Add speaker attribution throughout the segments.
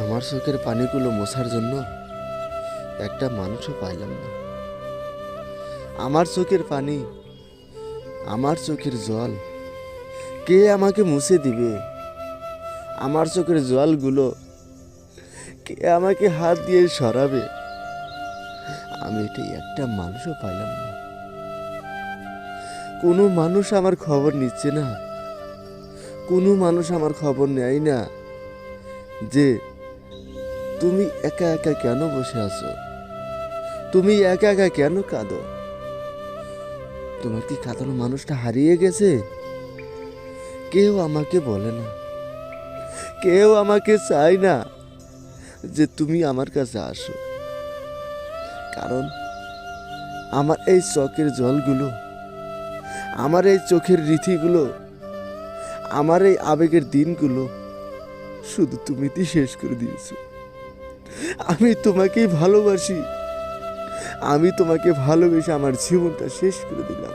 Speaker 1: আমার চোখের পানিগুলো মোছার জন্য একটা মানুষও পাইলাম না। আমার চোখের পানি, আমার চোখের জল, কে আমাকে মুছে দিবে? আমার চোখের জলগুলো কে আমাকে হাত দিয়ে সরাবে? আমি এটাই একটা মানুষও পাইলাম না। কোনো মানুষ আমার খবর নিচ্ছে না। কোনো মানুষ আমার খবর নেয় না যে তুমি একা একা কেন বসে আছো? তুমি একা একা কেন কাঁদো? তোমার কি কাঁদানো মানুষটা হারিয়ে গেছে? কেউ আমাকে বলে না। কেউ আমাকে চায় না যে তুমি আমার কাছে আসো। কারণ আমার এই চকের জলগুলো, আমার এই চোখের রীতিগুলো আমার এই আবেগের দিনগুলো শুধু তুমি শেষ করে দিয়েছ। আমি তোমাকেই ভালোবাসি। আমি তোমাকে ভালোবেসে আমার জীবনটা শেষ করে দিলাম।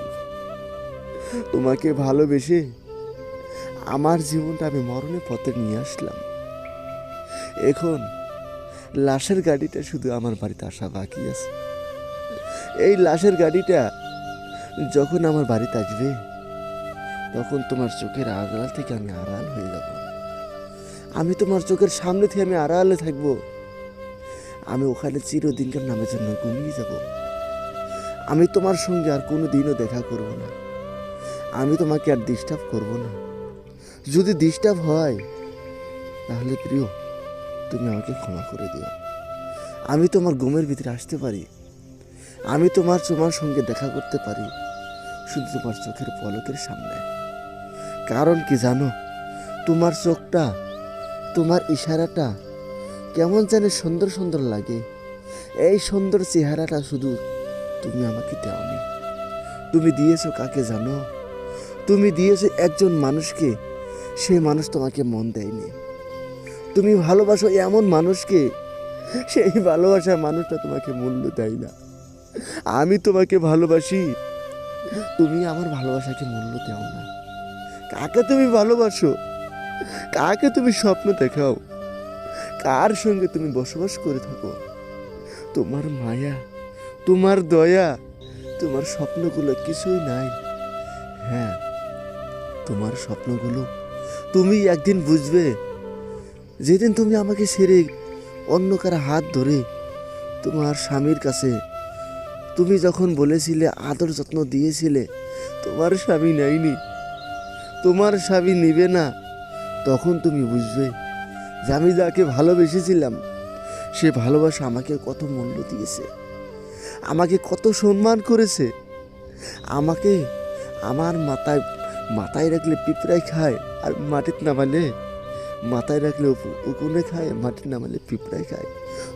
Speaker 1: তোমাকে ভালোবেসে আমার জীবনটা আমি মরণের পথে নিয়ে আসলাম। এখন লাশের গাড়িটা শুধু আমার বাড়িতে আসা বাকি আছে। এই লাশের গাড়িটা যখন আমার বাড়িতে আসবে, তখন তোমার চোখের আড়াল থেকে আমি আড়াল হয়ে যাব। আমি তোমার চোখের সামনে থেকে আমি আড়ালে থাকব। আমি ওখানে চিরদিনকার নামের জন্য ঘুমিয়ে যাব। আমি তোমার সঙ্গে আর কোনো দিনও দেখা করব না। আমি তোমাকে আর ডিস্টার্ব করব না। যদি ডিস্টার্ব হয়, তাহলে প্রিয়, তুমি আমাকে ক্ষমা করে দিও। আমি তোমার ঘুমের ভিতরে আসতে পারি। আমি তোমার তোমার সঙ্গে দেখা করতে পারি। শুধু তোমার চোখের পলকের সামনে। কারণ কি জানো, তোমার চোখটা, তোমার ইশারাটা কেমন জানি সুন্দর সুন্দর লাগে। এই সুন্দর চেহারাটা শুধু তুমি আমাকে দেওনি। তুমি দিয়েছ কাকে জানো? তুমি দিয়েছ একজন মানুষকে সেই মানুষ তোমাকে মন দেয়নি। তুমি ভালোবাসো এমন মানুষকে, সেই ভালোবাসার মানুষটা তোমাকে মূল্য দেয় না। আমি তোমাকে ভালোবাসি, তুমি আমার ভালোবাসাকে মূল্য দাও না। কাকে তুমি ভালোবাসো? কাকে তুমি স্বপ্ন দেখাও? কার সঙ্গে তুমি বসবাস করে থাকো? তোমার মায়া, তোমার দয়া, তোমার স্বপ্নগুলো কিছুই নাই। হ্যাঁ তোমার স্বপ্নগুলো তুমি একদিন বুঝবে। যেদিন তুমি আমাকে ছেড়ে অন্য কারও হাত ধরে তোমার স্বামীর কাছে তুমি যখন বলেছিলে, আদর যত্ন দিয়েছিলে, তোমার স্বামী নেয়নি, তোমার স্বামী নিবে না, তখন তুমি বুঝবে যে আমি যাকে ভালোবেসেছিলাম, সে ভালোবাসা আমাকে কত মূল্য দিয়েছে, আমাকে কত সম্মান করেছে, আমাকে আমার মাথায় মাথায় রাখলে পিঁপড়ায় খায় আর মাটির নামালে, মাথায় রাখলে উকুনে খায়, মাটির নামালে পিঁপড়ায় খায়।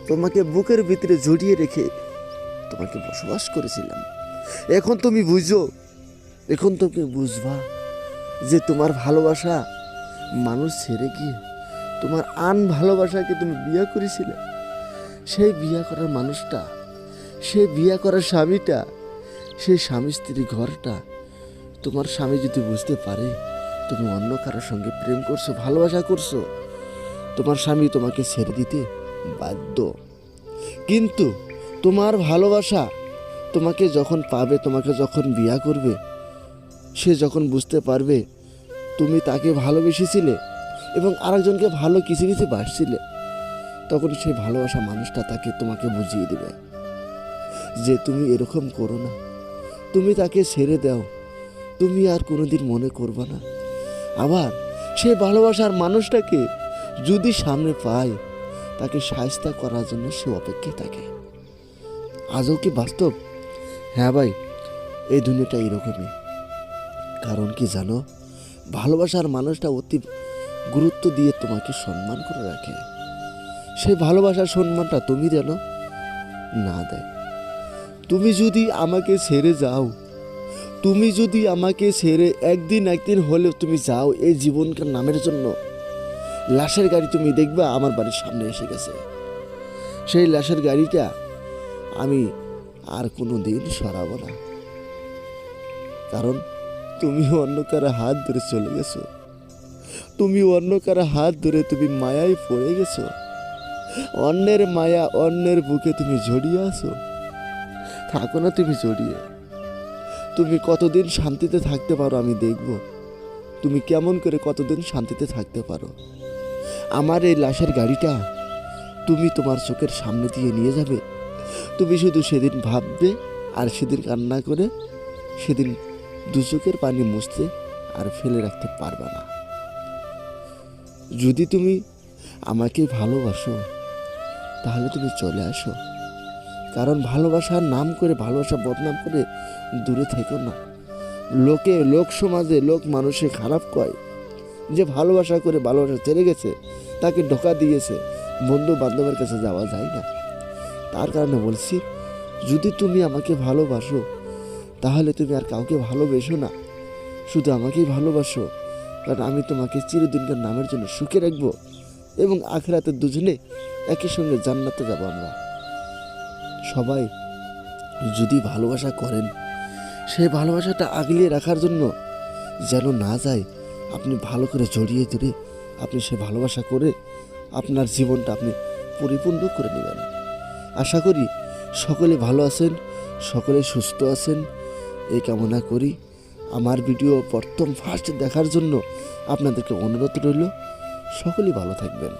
Speaker 1: তোমাকে বুকের ভিতরে জড়িয়ে রেখে তোমাকে বসবাস করেছিলাম। এখন তুমি বুঝো, এখন তোকে বুঝবা যে তোমার ভালোবাসা মানুষ ছেড়ে গিয়ে তোমার আন ভালোবাসাকে তুমি বিয়ে করেছিলে? সেই বিয়ে করার মানুষটা, সেই বিয়ে করার স্বামীটা, সেই স্বামী স্ত্রী ঘরটা, তোমার স্বামী যদি বুঝতে পারে, তুমি অন্য কারোর সঙ্গে প্রেম করছ, ভালোবাসা করছ, তোমার স্বামী তোমাকে ছেড়ে দিতে বাধ্য। কিন্তু তোমার ভালোবাসা তোমাকে যখন পাবে, তোমাকে যখন বিয়া করবে, সে যখন বুঝতে পারবে, তুমি তাকে ভালোবেসেছিলে এবং আরেকজনকে ভালো কিছু কিছু বাসছিলে, তখন সেই ভালোবাসা মানুষটা তাকে তোমাকে বুঝিয়ে দেবে যে তুমি এরকম করো না। তুমি তাকে ছেড়ে দাও। তুমি আর কোনোদিন মনে করবে না। আবার সেই ভালোবাসার মানুষটাকে যদি সামনে পায়, তাকে সাহস্তা করার জন্য সে অপেক্ষায় থাকে। আজও কি বাস্তব? হ্যাঁ ভাই, এই দুনিয়াটা এরকমই কারণ কি জানো, ভালোবাসার মানুষটা অতি গুরুত্ব দিয়ে তোমাকে সম্মান করে রাখে। সেই ভালোবাসার সম্মানটা তুমি যেন না দেয়। তুমি যদি আমাকে ছেড়ে যাও, তুমি যদি আমাকে ছেড়ে একদিন একদিন হলেও তুমি যাও এই জীবনকার নামের জন্য, লাশের গাড়ি তুমি দেখবা আমার বাড়ির সামনে এসে গেছে। সেই লাশের গাড়িটা আমি আর কোনো দিন সরাবো না। কারণ তুমি অন্য কারও হাত ধরে চলে গেছো। তুমি অন্য কারও হাত ধরে তুমি মায়ায় পড়ে গেছো। অন্যের মায়া অন্যের বুকে তুমি জড়িয়ে আছো। থাকো না তুমি জড়িয়ে। তুমি কতদিন শান্তিতে থাকতে পারো আমি দেখব। তুমি কেমন করে কতদিন শান্তিতে থাকতে পারো? আমার এই লাশের গাড়িটা তুমি তোমার চোখের সামনে দিয়ে নিয়ে যাবে। তুমি শুধু সেদিন ভাববে আর সেদিন কান্না করে সেদিন দু চোখের পানি মুছতে আর ফেলে রাখতে পারবে না। যদি তুমি আমাকে ভালোবাসো, তাহলে তুমি চলে আসো। কারণ ভালোবাসার নাম করে, ভালোবাসা বদনাম করে দূরে থেকো না। লোকে, লোক সমাজে, লোক মানুষে খারাপ কয় যে ভালোবাসা করে ভালোবাসা ছেড়ে গেছে, তাকে ঢোকা দিয়েছে বন্ধু বান্ধবের কাছে যাওয়া যায় না। তার কারণে বলছি, যদি তুমি আমাকে ভালোবাসো, তাহলে তুমি আর কাউকে ভালোবেসো না। শুধু আমাকেই ভালোবাসো। কারণ আমি তোমাকে চিরদিনকার নামের জন্য সুখে রাখব এবং আখেরাতে দুজনে একই সঙ্গে জান্নাতে যাব আমরা। সবাই যদি ভালোবাসা করেন, সেই ভালোবাসাটা আগলিয়ে রাখার জন্য যেন না যায়, আপনি ভালো করে জড়িয়ে ধরে আপনি সে ভালোবাসা করে আপনার জীবনটা আপনি পরিপূর্ণ করে নেবেন। আশা করি সকলে ভালো আছেন, সকলে সুস্থ আছেন, এই কামনা করি। আমার ভিডিও প্রথম ফার্স্ট দেখার জন্য আপনাদেরকে অনুরোধ রইল। সকলেই ভালো থাকবেন।